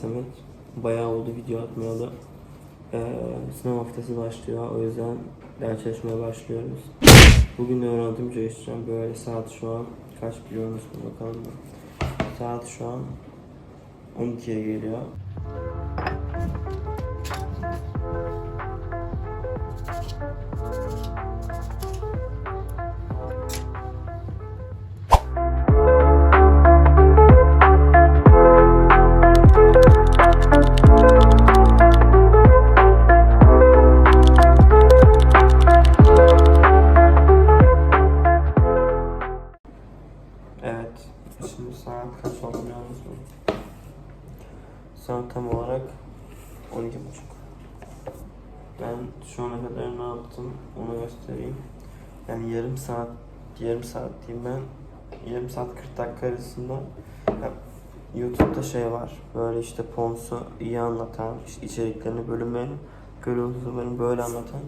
Samet. Bayağı oldu video atmayalı. Ee, sınav haftası başlıyor, o yüzden ders çalışmaya başlıyoruz. Bugün öğrendim çalışacağım. Böyle saat şu an kaç biliyor musun bakalım. Saat şu an 12'ye geliyor. Göstereyim. Yani yarım saat, yarım saat diyeyim ben. Yarım saat 40 dakika arasında ya, YouTube'da şey var. Böyle işte Pons'u iyi anlatan, işte içeriklerini, bölümlerini, görüntülerini böyle anlatan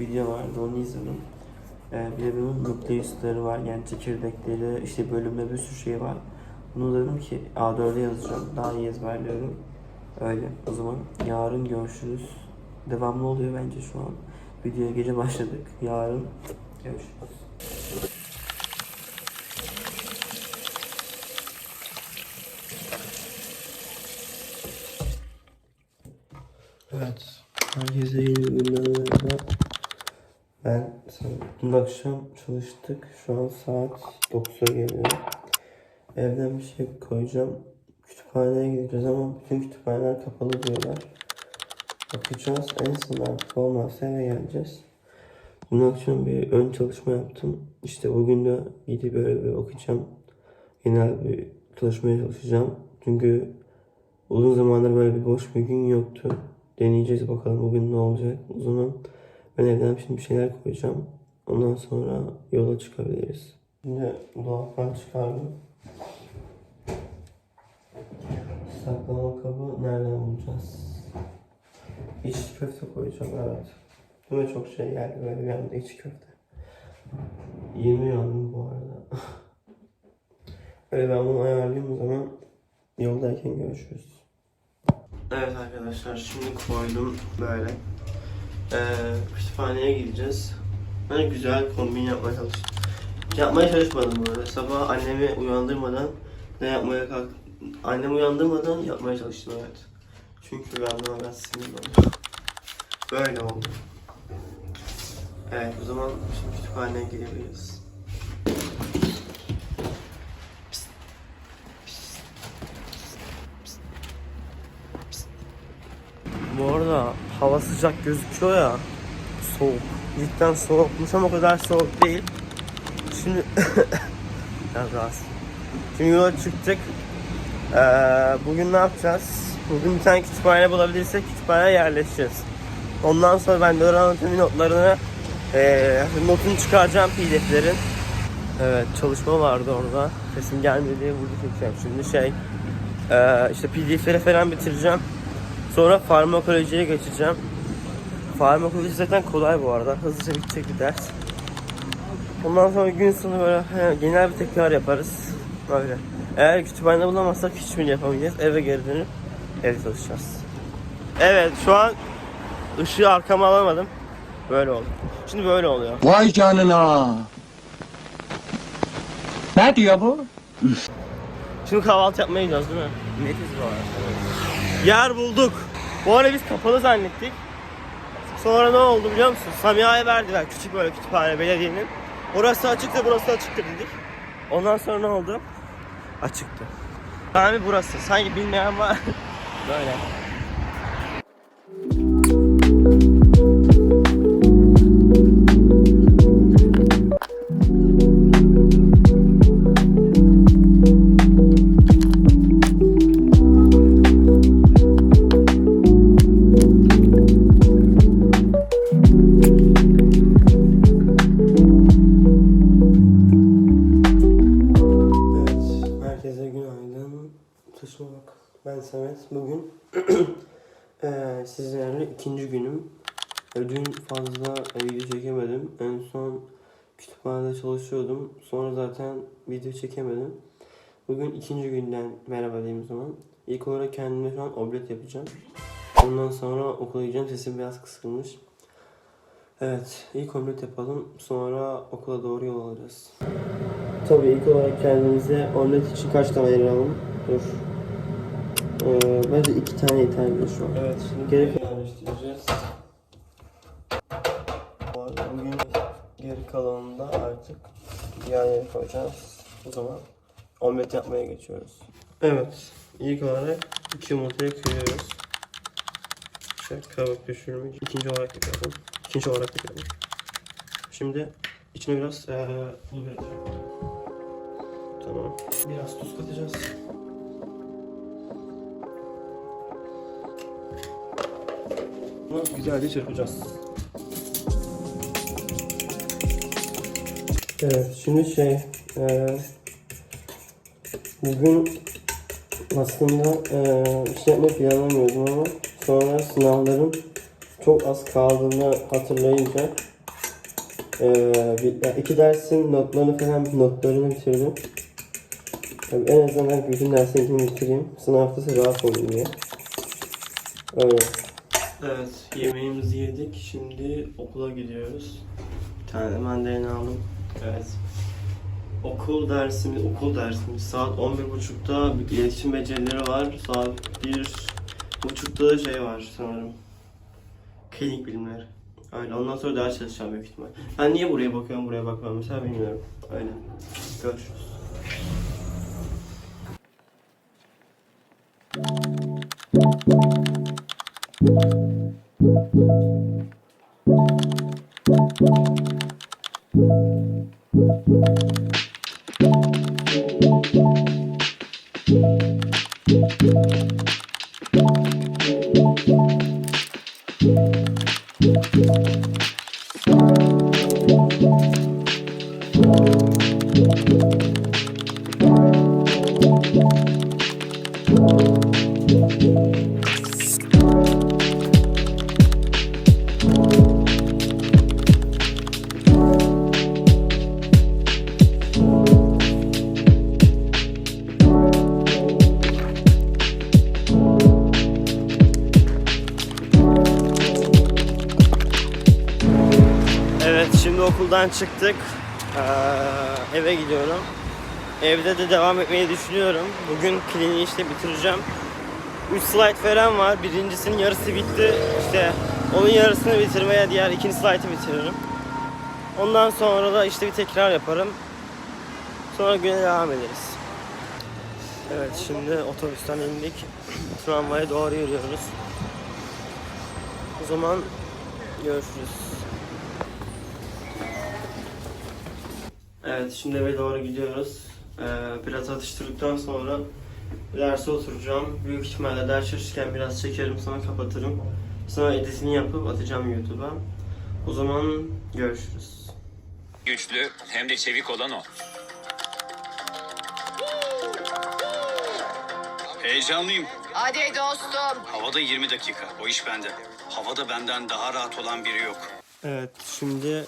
video vardı. Onu izledim. Ee, bir de bunun nukleusları var yani çekirdekleri, işte bölümde bir sürü şey var. Bunu dedim ki A4'e yazacağım, daha iyi ezberliyorum. Öyle, o zaman yarın görüşürüz. Devamlı oluyor bence şu an. Videoya gece başladık, yarın görüşürüz. Evet, herkese iyi günler. Ben dün akşam çalıştık. Şu an saat 9'a geliyor. Evden bir şey koyacağım. Kütüphaneye gideceğiz ama bütün kütüphaneler kapalı diyorlar. Bakacağız. En olmazsa eve geleceğiz. Dün akşam bir ön çalışma yaptım. İşte bugün de gidip böyle bir okuyacağım. Genel bir çalışmaya çalışacağım. Çünkü uzun zamandır böyle bir boş bir gün yoktu. Deneyeceğiz bakalım bugün ne olacak. O zaman ben evden şimdi bir şeyler koyacağım. Ondan sonra yola çıkabiliriz. Şimdi dolaptan çıkardım. Saklama kabı nereden bulacağız? İç köfte koyacağım evet. Buna çok şey geldi böyle bir anda iç köfte. 20 yandım bu arada. Öyle ben bunu ayarlayayım o zaman yoldayken görüşürüz. Evet arkadaşlar şimdi koydum böyle. Ee, kütüphaneye gideceğiz. Ben güzel kombin yapmaya çalıştım. Yapmaya çalışmadım arada. Sabah annemi uyandırmadan ne yapmaya kalk... Annemi uyandırmadan yapmaya çalıştım evet. Çünkü ben buna biraz sinirli. Böyle oldu. Evet o zaman şimdi kütüphaneye gidebiliriz. Bu arada hava sıcak gözüküyor ya. Soğuk. Cidden soğukmuş ama o kadar soğuk değil. Şimdi biraz rahatsız. Şimdi yola çıktık. Ee, bugün ne yapacağız? Bugün bir tane kütüphane bulabilirsek kütüphaneye yerleşeceğiz. Ondan sonra ben de öğrenmenin notlarını ee, notunu çıkaracağım pdf'lerin. Evet çalışma vardı orada. Sesim gelmedi burada çekeceğim. Şimdi şey ee, işte pdf'leri falan bitireceğim. Sonra farmakolojiye geçeceğim. Farmakoloji zaten kolay bu arada. Hızlıca bitecek bir ders. Ondan sonra gün sonu böyle he, genel bir tekrar yaparız. Böyle. Eğer kütüphane bulamazsak hiçbirini yapamayacağız. Eve geri dönüp evde çalışacağız. Evet şu an ışığı arkama alamadım. Böyle oldu. Şimdi böyle oluyor. Vay canına. Ne diyor bu? Şimdi kahvaltı yapmaya gidiyoruz değil mi? Netiz bu arada. Yer bulduk. Bu arada biz kapalı zannettik. Sonra ne oldu biliyor musun? Samiha'ya verdiler küçük böyle kütüphane belediyenin. Orası açıktı burası açıktı dedik. Ondan sonra ne oldu? Açıktı. Yani burası. Sanki bilmeyen var. böyle. Herkese günaydın. Bak. Ben Samet. Bugün eee sizlerle ikinci günüm. E, Dün fazla e, video çekemedim. En son kütüphanede çalışıyordum. Sonra zaten video çekemedim. Bugün ikinci günden merhaba diyeyim o zaman. İlk olarak kendime şu an omlet yapacağım. Ondan sonra okula gideceğim. Sesim biraz kısılmış. Evet, ilk omlet yapalım. Sonra okula doğru yol alacağız. Tabii ilk olarak kendimize omlet için kaç tane ayıralım? Dur. Ee, bence iki tane yeterli şu an. Evet, şimdi geri yerleştireceğiz. Bugün geri kalanında artık diğer yere koyacağız. O zaman omlet yapmaya geçiyoruz. Evet, ilk olarak iki yumurtayı kırıyoruz. İşte kabuk düşürme. İkinci olarak yapıyorum. İkinci olarak yapıyorum. Şimdi içine biraz eee pul. Tamam. Biraz tuz katacağız. Bunu güzelce çırpacağız. Evet, şimdi şey, eee bugün aslında şey yapmayı planlamıyordum ama sonra sınavların çok az kaldığını hatırlayınca eee bir, yani iki dersin notlarını falan notlarını bitirdim. Tabii en azından bütün dersinkini bitireyim. Sınav haftası rahat olayım diye. Öyle. Evet, yemeğimizi yedik. Şimdi okula gidiyoruz. Bir tane mandalina aldım. Evet. Okul dersimiz, okul dersimiz saat 11.30'da bir iletişim becerileri var. Saat 1.30'da da şey var sanırım. Klinik bilimler. Öyle. Ondan sonra ders çalışacağım büyük ihtimal. Ben niye buraya bakıyorum, buraya bakmıyorum mesela bilmiyorum. Öyle. Görüşürüz. Thank you. Okuldan çıktık. Ee, eve gidiyorum. Evde de devam etmeyi düşünüyorum. Bugün kliniği işte bitireceğim. 3 slide falan var. Birincisinin yarısı bitti. İşte onun yarısını bitirmeye diğer ikinci slide'ı bitiririm. Ondan sonra da işte bir tekrar yaparım. Sonra güne devam ederiz. Evet şimdi otobüsten indik. Tramvaya doğru yürüyoruz. O zaman görüşürüz. Evet şimdi eve doğru gidiyoruz. Ee, biraz atıştırdıktan sonra derse oturacağım. Büyük ihtimalle ders çalışırken biraz çekerim sonra kapatırım. Sonra editini yapıp atacağım YouTube'a. O zaman görüşürüz. Güçlü hem de çevik olan o. Heyecanlıyım. Hadi dostum. Havada 20 dakika. O iş bende. Havada benden daha rahat olan biri yok. Evet şimdi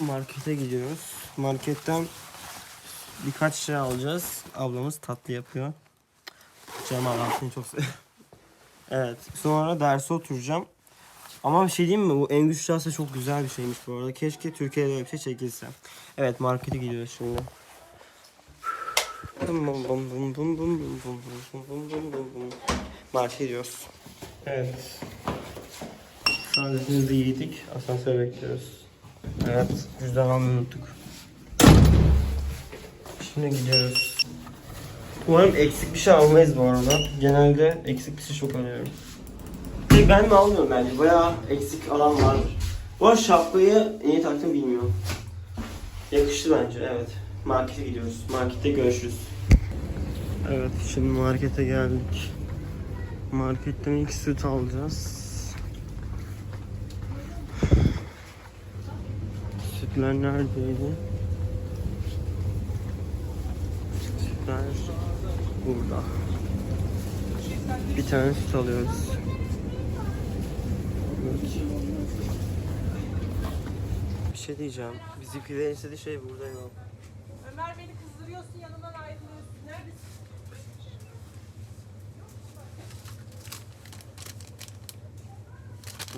markete gidiyoruz marketten birkaç şey alacağız. Ablamız tatlı yapıyor. Cem ablam seni çok seviyorum. evet. Sonra derse oturacağım. Ama bir şey diyeyim mi? Bu en güçlü hasta çok güzel bir şeymiş bu arada. Keşke Türkiye'de bir şey çekilse. Evet markete gidiyoruz şimdi. Marşa gidiyoruz. Evet. Sadece yedik. Asansör bekliyoruz. Evet. Cüzdanı unuttuk. Şimdi gidiyoruz. Umarım eksik bir şey almayız bu arada. Genelde eksik bir şey çok alıyorum. Tek ben mi almıyorum bence. Bayağı eksik alan vardır. Bu arada şapkayı niye taktım bilmiyorum. Yakıştı bence evet. Markete gidiyoruz. Markette görüşürüz. Evet şimdi markete geldik. Marketten ilk süt alacağız. Sütler neredeydi? Süper burada. Bir tane süt alıyoruz. Evet. Bir şey diyeceğim. Bizimkilerin istediği şey burada yok. Ömer beni kızdırıyorsun yanımdan ayrılıyorsun. Neredesin?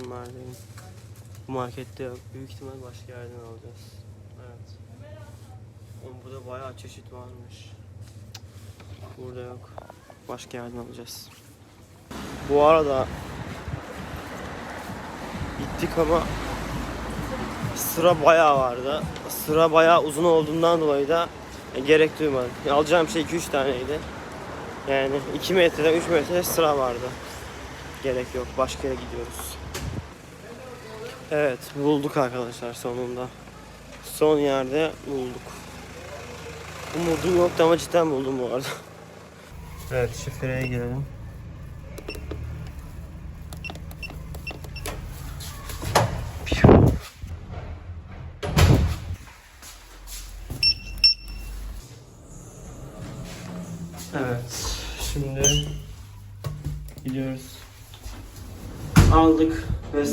Bunlar değil. Bu markette yok. Büyük ihtimal başka yerden alacağız. Evet. Ama burada bayağı çeşit varmış. Burada yok. Başka yerden alacağız. Bu arada gittik ama sıra bayağı vardı. Sıra bayağı uzun olduğundan dolayı da e, gerek duymadım. Alacağım şey 2-3 taneydi. Yani 2 metreden 3 metre sıra vardı. Gerek yok. Başka yere gidiyoruz. Evet bulduk arkadaşlar sonunda. Son yerde bulduk. Umudum yoktu ama cidden buldum bu arada. Evet şifreye girelim. Evet şimdi gidiyoruz. Aldık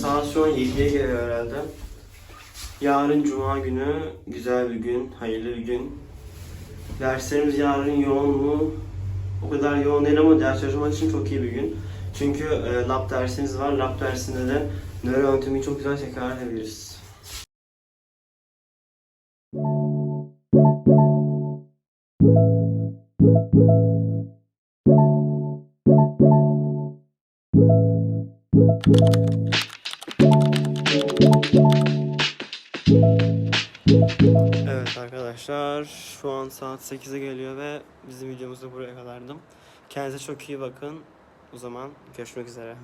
an 7'ye geliyor herhalde. Yarın cuma günü güzel bir gün, hayırlı bir gün. Derslerimiz yarın yoğun mu? O kadar yoğun değil ama ders çalışmak için çok iyi bir gün. Çünkü e, lab dersimiz var. Lab dersinde de nöroanatomiyi çok güzel tekrar edebiliriz. Arkadaşlar şu an saat 8'e geliyor ve bizim videomuz da buraya kadardı. Kendinize çok iyi bakın. O zaman görüşmek üzere.